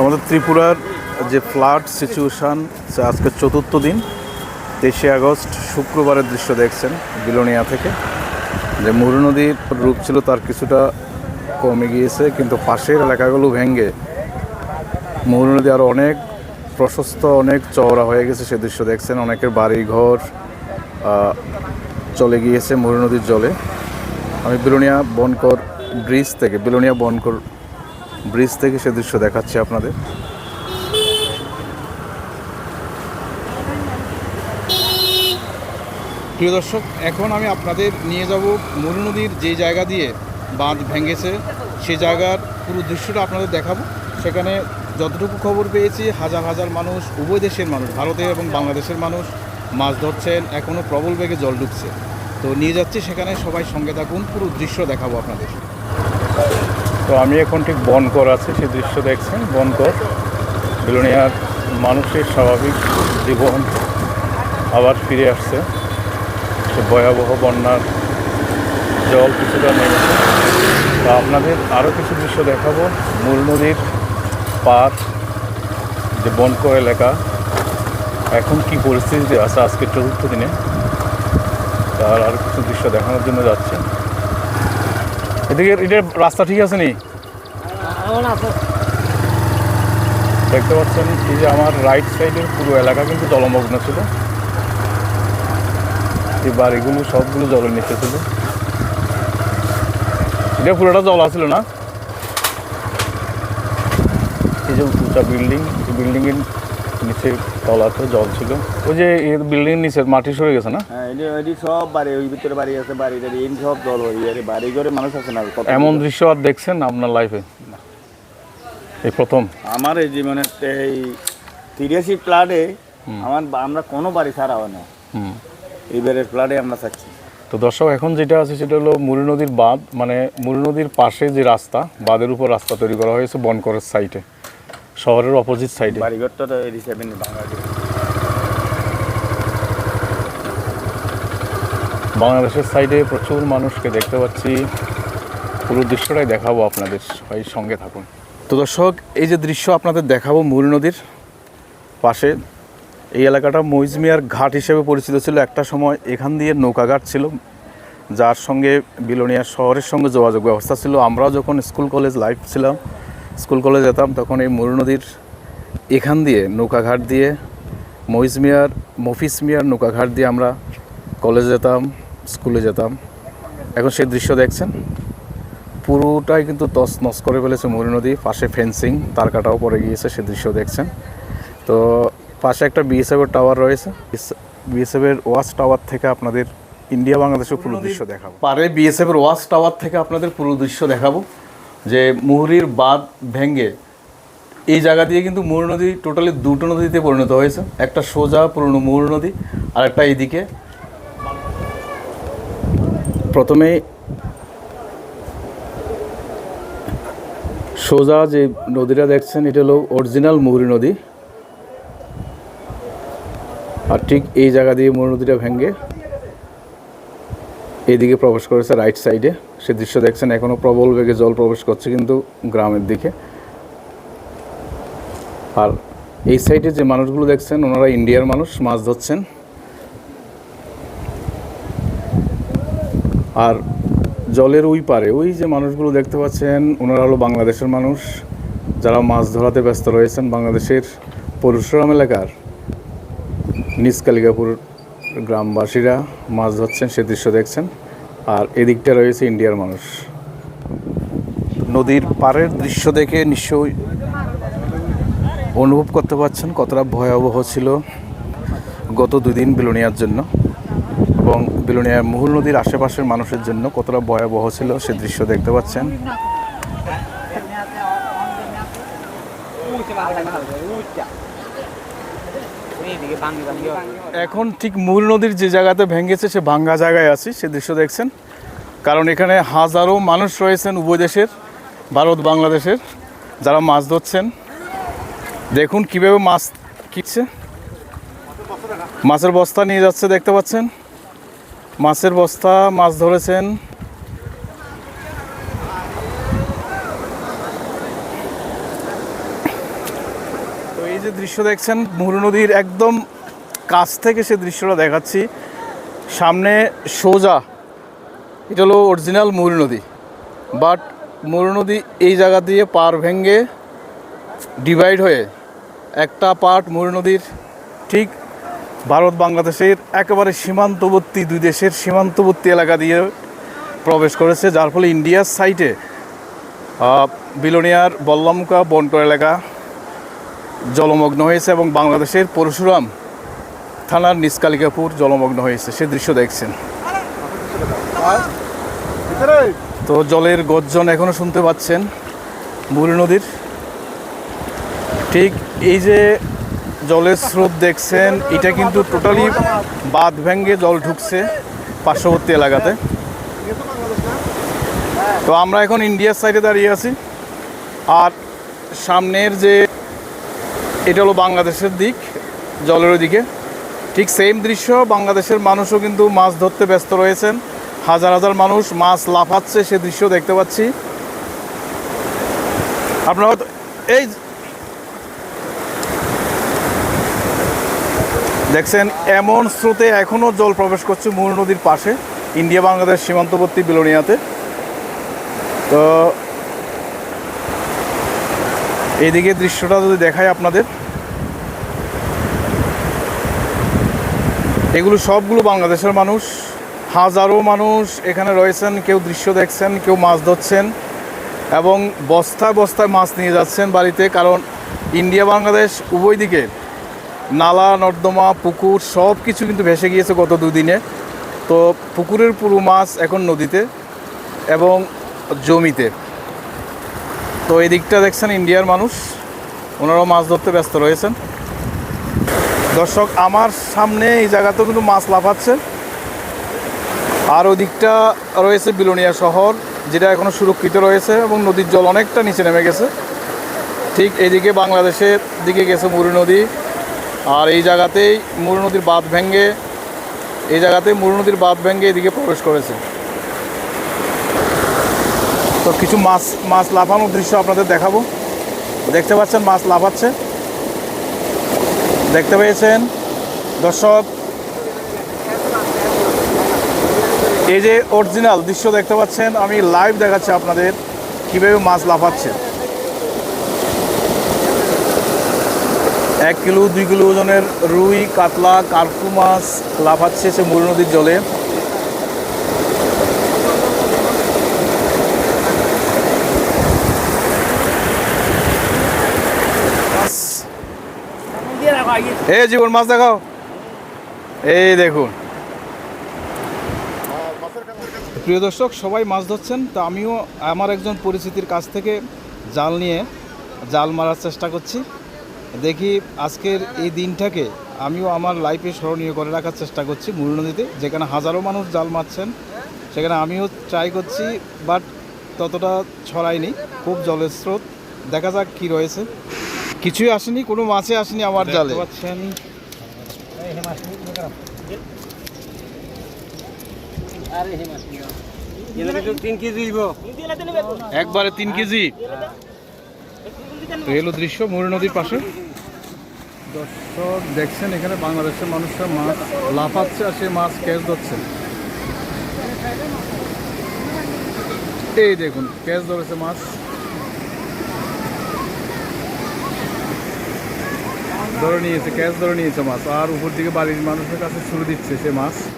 আমাদের ত্রিপুরার যে ফ্লাড সিচুয়েশান, সে আজকে চতুর্থ দিন, তেইশে আগস্ট, শুক্রবারের দৃশ্য দেখছেন বিলোনিয়া থেকে। যে মুরু নদীর রূপ ছিল তার কিছুটা কমে গিয়েছে, কিন্তু পাশের এলাকাগুলো ভেঙে মুরু নদী আরও অনেক প্রশস্ত, অনেক চওড়া হয়ে গেছে, সে দৃশ্য দেখছেন। অনেকের বাড়ি ঘর চলে গিয়েছে মুরু নদীর জলে। আমি বিলোনিয়া বনকর ব্রিজ থেকে, বিলোনিয়া বনকর ব্রিজ থেকে সে দৃশ্য দেখাচ্ছি আপনাদের। প্রিয় দর্শক, এখন আমি আপনাদের নিয়ে যাব মরু নদীর যে জায়গা দিয়ে বাঁধ ভেঙেছে, সে জায়গার পুরো দৃশ্যটা আপনাদের দেখাবো। সেখানে যতটুকু খবর পেয়েছি, হাজার হাজার মানুষ, উভয় দেশের মানুষ, ভারতের এবং বাংলাদেশের মানুষ মাছ ধরছেন এখনও প্রবল বেগে জল ঢুকছে। তো নিয়ে যাচ্ছি, সেখানে সবাই সঙ্গে থাকুন, পুরো দৃশ্য দেখাবো আপনাদের। তো আমি এখন ঠিক বনকর আছি সেই দৃশ্য দেখছেন, বনকর। বিলোনিয়ার মানুষের স্বাভাবিক জীবন আবার ফিরে আসছে। সে ভয়াবহ বন্যার জল কিছুটা নেমেছে। তা আপনাদের আরও কিছু দৃশ্য দেখাবো। মূল নদীর পার যে বনকর এলাকা, এখন কি পরিস্থিতিতে আছে আজকে চতুর্থ দিনে? তার আরও কিছু দৃশ্য দেখানোর জন্য যাচ্ছে এদিকে এটার রাস্তা ঠিক আছে নি? দেখতে পাচ্ছেন এই যে আমার রাইট সাইডের পুরো এলাকা কিন্তু জলমগ্ন ছিল। এই বাড়িগুলো সবগুলো জলের নিচে ছিল। এটা পুরোটা জল আছিল না? এই যে উঁচা বিল্ডিং বিল্ডিংয়ের নিচে তলাতে জল ছিল। ওই যে বিল্ডিং নিচে মাটি সরে গেছে না? হ্যাঁ এটি সব বাড়ি ওই ভিতরে বাড়ি আছে বাড়ি টাড়ি এই সব জল হয়ে যায় বাড়ি ঘরে মানুষ আছে না এমন দৃশ্য আর দেখছেন আপনার লাইফে এই প্রথম? আমার এই জীবনে এই তিরাশি ফ্লাডে আমার আমরা কোনো বাড়ি ছাড়া হয় না। হুম। এইবারের ফ্লাডে আমরা থাকছি তো দর্শক এখন যেটা আছে সেটা হলো মুরু নদীর বাঁধ মানে মুরু নদীর পাশে যে রাস্তা বাঁধের উপর রাস্তা তৈরি করা হয়েছে বনকরের সাইডে শহরের অপোজিট সাইডে বাড়িঘরটা তো বাংলাদেশ বাংলাদেশের সাইডে প্রচুর মানুষকে দেখতে পাচ্ছি। পুরো দৃশ্যটাই দেখাবো আপনাদের সবাই সঙ্গে থাকুন। তো দর্শক এই যে দৃশ্য আপনাদের দেখাবো মুরু নদীর পাশে এই এলাকাটা মইজমিয়ার ঘাট হিসেবে পরিচিত ছিল। একটা সময় এখান দিয়ে নৌকাঘাট ছিল যার সঙ্গে বিলোনিয়া শহরের সঙ্গে যোগাযোগ ব্যবস্থা ছিল। আমরাও যখন স্কুল কলেজ লাইফ ছিলাম স্কুল কলেজ যেতাম তখন এই মুরু নদীর এখান দিয়ে নৌকাঘাট দিয়ে মহিষ মিয়ার মফিস মিয়ার নৌকাঘাট দিয়ে আমরা কলেজে যেতাম স্কুলে যেতাম। এখন সেই দৃশ্য দেখছেন? পুরোটাই কিন্তু তস নস করে ফেলেছে মরু নদী পাশে ফেন্সিং তার কাটাও পড়ে গিয়েছে সে দৃশ্য দেখছেন। তো পাশে একটা বিএসএফের টাওয়ার রয়েছে। বিএসএফের ওয়াচ টাওয়ার থেকে আপনাদের ইন্ডিয়া বাংলাদেশের পুরো দৃশ্য দেখাবো। পারে বিএসএফের ওয়াচ টাওয়ার থেকে আপনাদের পুরো দৃশ্য দেখাবো। যে মুহুরির বাঁধ ভেঙ্গে এই জায়গা দিয়ে কিন্তু মূর নদী টোটালি দুটো নদীতে পরিণত হয়েছে। একটা সোজা পুরনো মূর নদী আর একটা এইদিকে প্রথমে সোজা যে নদীটা দেখছেন, এটা হলো অরিজিনাল মুহুরী নদী। আর ঠিক এই জায়গা দিয়ে মূর নদীটা ভেঙে এইদিকে প্রবেশ করেছে রাইট সাইডে সে দৃশ্য দেখছেন এখনও প্রবল বেগে জল প্রবেশ করছে কিন্তু গ্রামের দিকে। আর এই সাইডে যে মানুষগুলো দেখছেন, ওনারা ইন্ডিয়ার মানুষ, মাছ ধরছেন। আর জলের ওই পারে, ওই যে মানুষগুলো দেখতে পাচ্ছেন, ওনারা হলো বাংলাদেশের মানুষ। যারা মাছ ধরাতে ব্যস্ত রয়েছেন বাংলাদেশের পরশুরাম এলাকার নিজ কালিকাপুর গ্রামবাসীরা মাছ ধরছেন, সে দৃশ্য দেখছেন। আর এদিকটা রয়েছে ইন্ডিয়ার মানুষ। নদীর পাড়ের দৃশ্য দেখে নিশ্চয়ই অনুভব করতে পারছেন কতটা ভয়াবহ ছিল গত দুদিন বিলোনিয়ার জন্য এবং বিলোনিয়ার মুহুল নদীর আশেপাশের মানুষের জন্য কতটা ভয়াবহ ছিল সে দৃশ্য দেখতে পাচ্ছেন। এখন ঠিক মূল নদীর যে জায়গাতে ভেঙেছে, সে ভাঙ্গা জায়গায় আছি, সে দৃশ্য দেখছেন। কারণ এখানে হাজারো মানুষ রয়েছেন উভয় দেশের ভারত, বাংলাদেশের, যারা মাছ ধরছেন। দেখুন কীভাবে মাছ কিচ্ছে। মাছের বস্তা নিয়ে যাচ্ছে, দেখতে পাচ্ছেন? মাছের বস্তা, মাছ ধরেছেন। যে দৃশ্য দেখছেন মুহুরী নদীর একদম কাছ থেকে সে দৃশ্যটা দেখাচ্ছি। সামনে সোজা, এটা হলো অরিজিনাল মুহুরী নদী। বাট মুহুরী নদী এই জায়গা দিয়ে পার ভেঙ্গে ডিভাইড হয়ে একটা পার্ট মুহুরী নদীর ঠিক ভারত বাংলাদেশের একেবারে সীমান্তবর্তী দুই দেশের সীমান্তবর্তী এলাকা দিয়ে প্রবেশ করেছে, যার ফলে ইন্ডিয়ার সাইটে বিলোনিয়ার বল্লমকা বন্টর এলাকা জলমগ্ন হয়েছে এবং বাংলাদেশের পরশুরাম থানার নিষ্কালিকাপুর জলমগ্ন হয়েছে। সে দৃশ্য দেখছেন। তো জলের গর্জন এখনও শুনতে পাচ্ছেন মুহুরী নদীর। ঠিক এই যে জলের স্রোত দেখছেন, এটা কিন্তু টোটালি বাঁধ ভেঙ্গে জল ঢুকছে পার্শ্ববর্তী এলাকাতে। তো আমরা এখন ইন্ডিয়ার সাইডে দাঁড়িয়ে আছি। আর সামনের যে এটা হলো বাংলাদেশের দিক, জলের দিকে ঠিক সেম দৃশ্য, বাংলাদেশের মানুষও কিন্তু মাছ ধরতে ব্যস্ত রয়েছেন। হাজার হাজার মানুষ মাছ লাফাচ্ছে, সে দৃশ্য দেখতে পাচ্ছি। আপনারা এই দেখছেন, এমন স্রোতে এখনও জল প্রবেশ করছে মূল নদীর পাশে ইন্ডিয়া বাংলাদেশ সীমান্তবর্তী বিলোনিয়াতে। তো এইদিকে দৃশ্যটা যদি দেখায় আপনাদের, এগুলো সবগুলো বাংলাদেশের মানুষ, হাজারো মানুষ এখানে রয়েছেন, কেউ দৃশ্য দেখছেন, কেউ মাছ ধরছেন, এবং বস্তায় বস্তায় মাছ নিয়ে যাচ্ছেন বাড়িতে, কারণ ইন্ডিয়া, বাংলাদেশ উভয় দিকে নালা, নর্দমা, পুকুর সব কিছু কিন্তু ভেসে গিয়েছে গত দুদিনে। তো পুকুরের পুরো মাছ এখন নদীতে এবং জমিতে। তো এই দিকটা দেখছেন, ইন্ডিয়ার মানুষ। ওনারাও মাছ ধরতে ব্যস্ত রয়েছেন। দর্শক, আমার সামনে এই জায়গাতেও কিন্তু মাছ লাফাচ্ছে। আর ওই দিকটা রয়েছে বিলোনিয়া শহর, যেটা এখনও সুরক্ষিত রয়েছে এবং নদীর জল অনেকটা নিচে নেমে গেছে। ঠিক এইদিকে বাংলাদেশের দিকে গেছে মুরু নদী। আর এই জায়গাতেই মুরু নদীর বাঁধ ভেঙে, এই জায়গাতেই মুরু নদীর বাঁধ ভেঙে এদিকে প্রবেশ করেছে। তো কিছু মাছ মাছ লাফানোর দৃশ্য আপনাদের দেখাবো। দেখতে পাচ্ছেন মাছ লাফাচ্ছে। দেখতে পেয়েছেন দর্শক, এই যে অরিজিনাল দৃশ্য দেখতে পাচ্ছেন, আমি লাইভ দেখাচ্ছি আপনাদের কীভাবে মাছ লাফাচ্ছে। এক কিলো, দুই কিলো ওজনের রুই, কাতলা, কার্পু মাছ লাফাচ্ছে সে মূল নদীর জলে। এই জীবন মাছ দেখাও। এই দেখুন। প্রিয় দর্শক, সবাই মাছ ধরছেন, তো আমিও আমার একজন পরিচিতির কাছ থেকে জাল নিয়ে জাল মারার চেষ্টা করছি। দেখি আজকের এই দিনটাকে আমিও আমার লাইফে স্মরণীয় করে রাখার চেষ্টা করছি মূল নদীতে, যেখানে হাজারো মানুষ জাল মারছেন। সেখানে আমিও ট্রাই করছি বাট ততটা ছড়ায়নি খুব জলের স্রোত। দেখা যাক কি রয়েছে। কিছুই আসেনি কোনো মাছে আসেনি আমার জালে। পাচ্ছেন। একবারে তিন কেজি। তো এলো দৃশ্য মুড়ি নদীর পাশে। দর্শক দেখছেন এখানে বাংলাদেশের মানুষরা মাছ লাফাচ্ছে আর সে মাছ ক্যাচ ধরছে। এই দেখুন ক্যাচ ধরেছে মাছ। ধরে নিয়েছে, ক্যাচ ধরে নিয়েছে মাছ। আর উপর দিকে বাড়ির মানুষের কাছে ছুড়ে দিচ্ছে সে মাছ।